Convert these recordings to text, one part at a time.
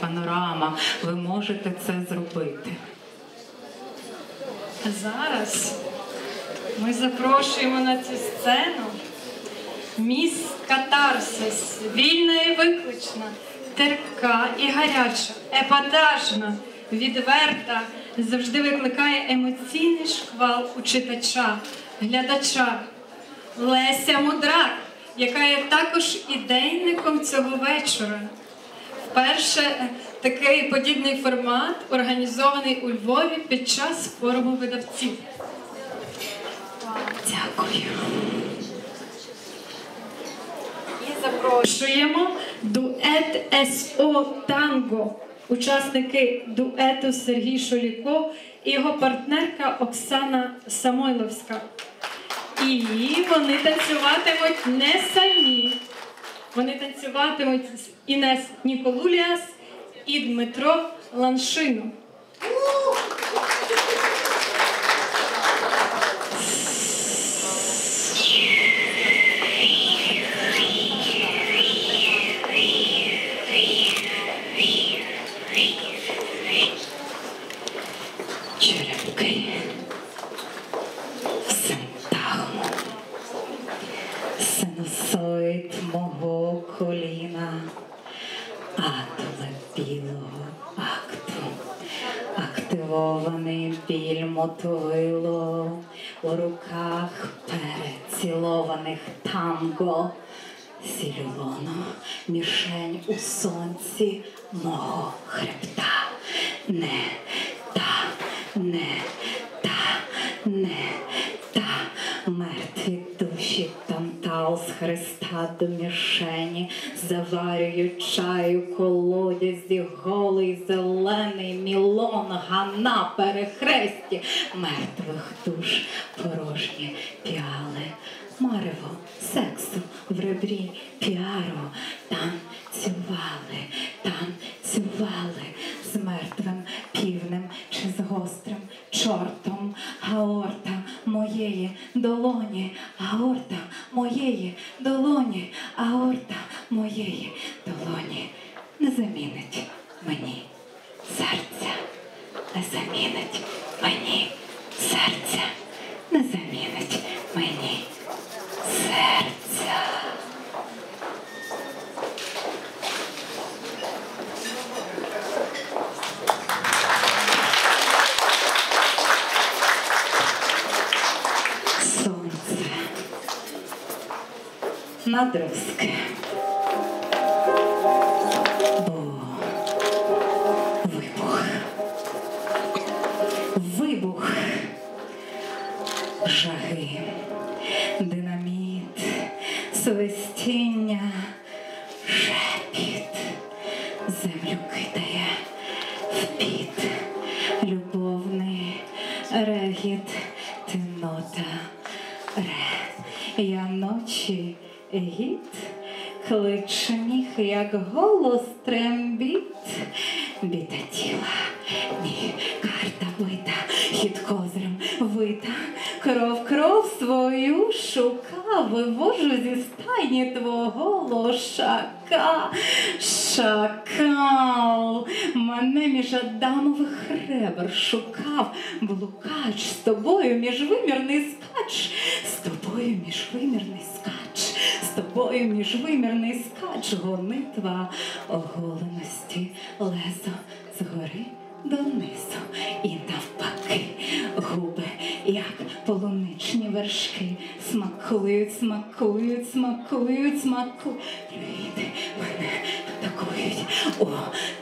панорама. Ви можете це зробити. Зараз ми запрошуємо на цю сцену міс Катарсис, вільна і виклична, терпка і гаряча, епатажна, відверта, завжди викликає емоційний шквал у читача, глядача. Леся Мудрак, яка є також ідейником цього вечора. Вперше е, такий подібний формат організований у Львові під час форуму видавців. Дякую. І запрошуємо дует СО Танго, учасники дуету Сергій Шоліков і його партнерка Оксана Самойловська. І вони танцюватимуть не самі. Вони танцюватимуть з Інес Ніколуліас і Дмитро Ланшину. Активований біль мотовило у руках перецілованих танго. Сілюлону мішень у сонці мого хребта. Не та, не та, не та. Мертві душі тантал з хреста до мішені, заварюють чаю колодязі, голий зелений мілон, гана перехресті, мертвих душ порожні піали, марево сексу в ребрі піару, танцювали, танцювали з мертвим півнем чи з гострим чортом, аорта моєї долоні, аорта моєї долоні, аорта моєї долоні. Не замінить мені серця, не замінить мені серця, не замінить мені серця. Сонце надрузке. Бо вибух. Вибух. Жаги, динаміт, свистіння, шепіт, землю кидає в піт, любовний регіт, тинота, ре, я ночі гід, клич міх, як голос трембіт, біта тіла, ні, карта бита, хід козирем вита, кров кров свою шука, вивожу зі стайні твого лошака, шакал, мене між адамових ребер шукав, блукач з тобою міжвимірний скач, з тобою міжвимірний скач, з тобою міжвимірний скач, гонитва оголеності, лезо згори донизу і навпаки губи, як полуничні вершки, смакують, смакують, смакують, смакують. Люди мене атакують. О,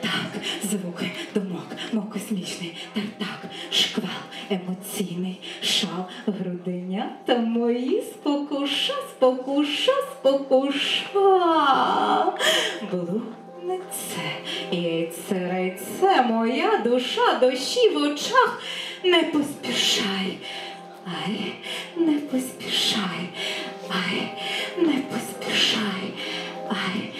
так, звуки думок, мов космічний тартак, шквал емоційний, груденята мої спокуша, спокуша, спокуша. Блуднице, яйце, райце, моя душа, дощі в очах, не поспішай. Ай, не поспішай, ай, не поспішай, ай,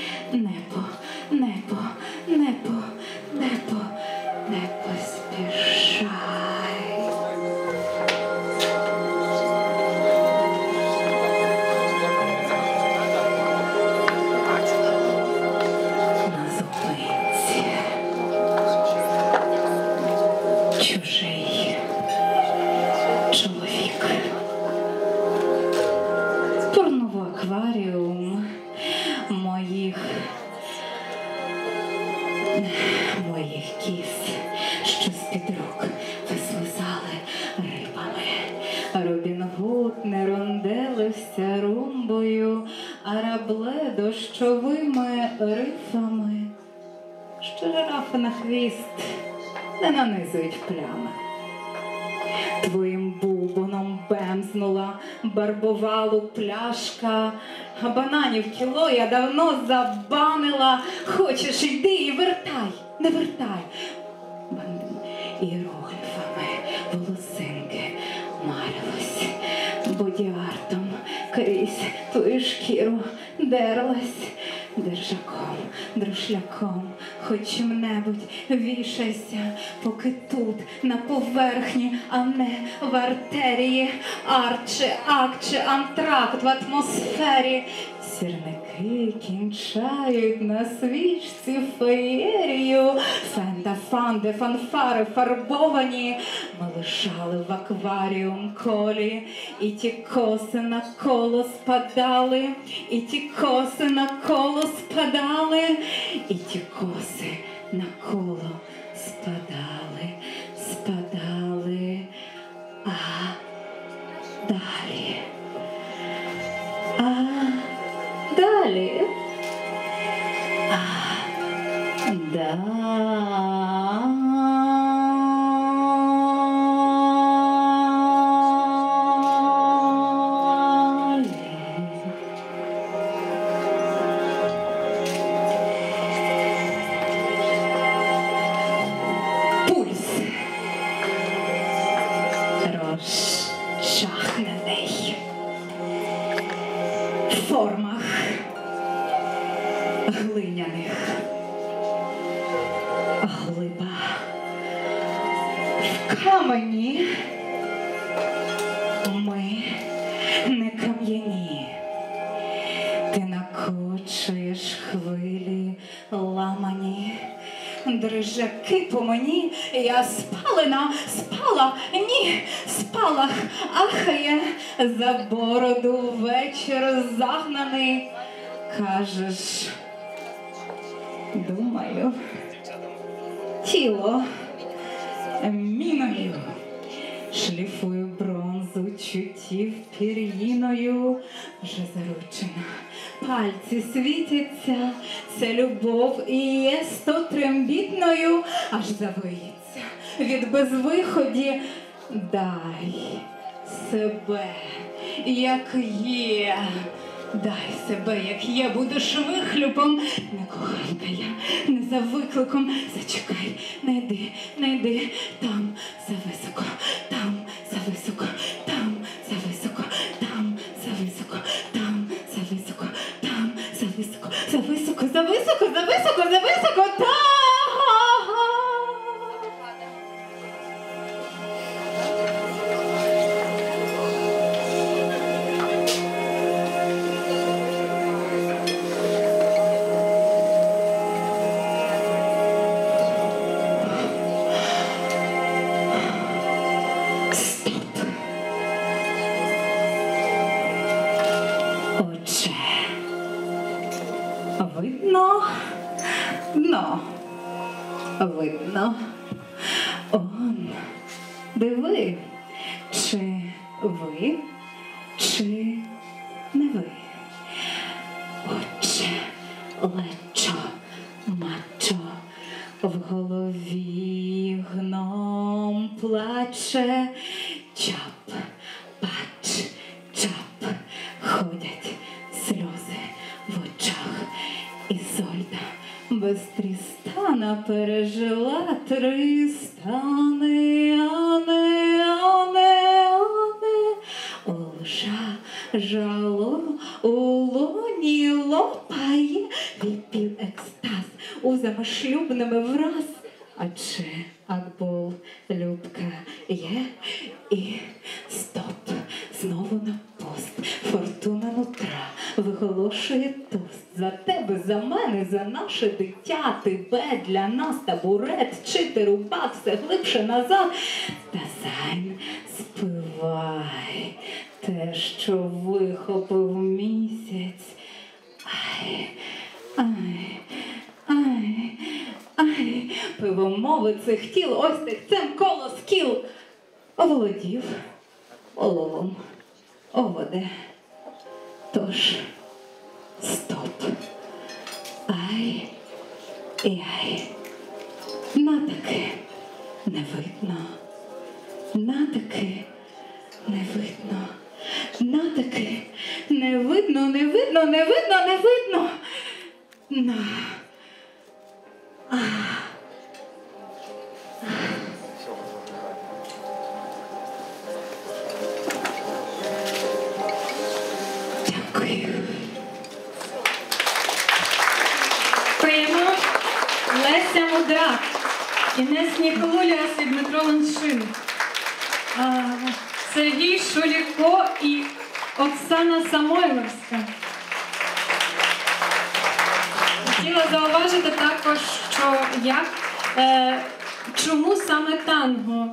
а дощовими рифами. Що жирафи на хвіст не нанизують плями. Твоїм бубоном бемзнула барбовалу пляшка, а бананів кіло я давно забанила. Хочеш, йди і вертай, не вертай. Іерогліфами волосинки марилась, бодіартом крізь твою шкіру дерлась. Держаком, друшляком, хоч чим-небудь вішайся, поки тут, на поверхні, а не в артерії, арче, акче, антракт в атмосфері. Сірники кінчають на свічці феєрію, фенда, фанди, фанфари фарбовані. Ми лишали в акваріум колі, і ті коси на коло спадали, і ті коси на коло спадали, і ті коси на коло спадали, глиняних. Глиба в камені ми не кам'яні. Ти накочуєш хвилі ламані. Дрижаки по мені, я спалена, спала, ні, спалах, ахає, за бороду вечір загнаний. Кажеш, думаю, тіло. Міною, шліфую бронзу чуттів пір'їною, вже заручена. Пальці світяться, це любов і є сто трембітною, аж завиється. Від безвиході. Дай себе, як є. Дай себе, як є, будеш вихлюпом. Не коханка я, не за викликом. Зачекай, не йди, не йди. Там зависоко, там зависоко, там Видно. Он. Диви, чи ви, чи не ви. Отче, лечо, мачо, в голові гном плаче, без Трістана пережила три стани, ане, ане, ане. Лжа, жало, у лоні лопає, віпів екстаз, узами шлюбними враз. А чи Акбол Любка є і стоп, знову за мене, за наше дитя, тебе для нас табурет, чи ти рубав все глибше назад. Та зайн спивай те, що вихопив місяць. Ай, ай, ай, ай. Пивомови цих тіл, ось тих цим коло скіл. Оволодів оловом, оводе. Тож. Ай, і ай. Натаки не видно. Натаки не видно. Натаки не видно, не видно, не видно, не видно. На. Леся Мудрак, Інес Ніколуліас і Дмитро Ланшин, Сергій Шуліко і Оксана Самойловська. Хотіла зауважити також, що як, е, чому саме танго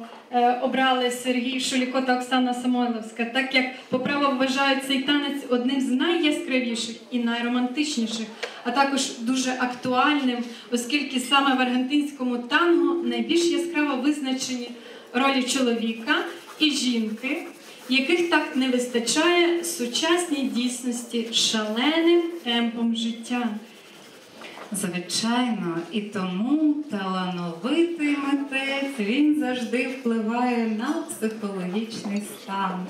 обрали Сергій Шуліко та Оксана Самойловська, так як по праву вважають цей танець одним з найяскравіших і найромантичніших, а також дуже актуальним, оскільки саме в аргентинському танго найбільш яскраво визначені ролі чоловіка і жінки, яких так не вистачає сучасній дійсності шаленим темпом життя. Звичайно, і тому талановитий митець він завжди впливає на психологічний стан.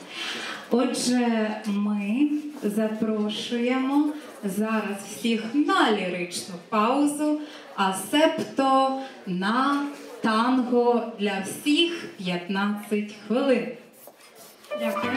Отже, ми запрошуємо зараз всіх на ліричну паузу, а септо на танго для всіх 15 хвилин. Дякую.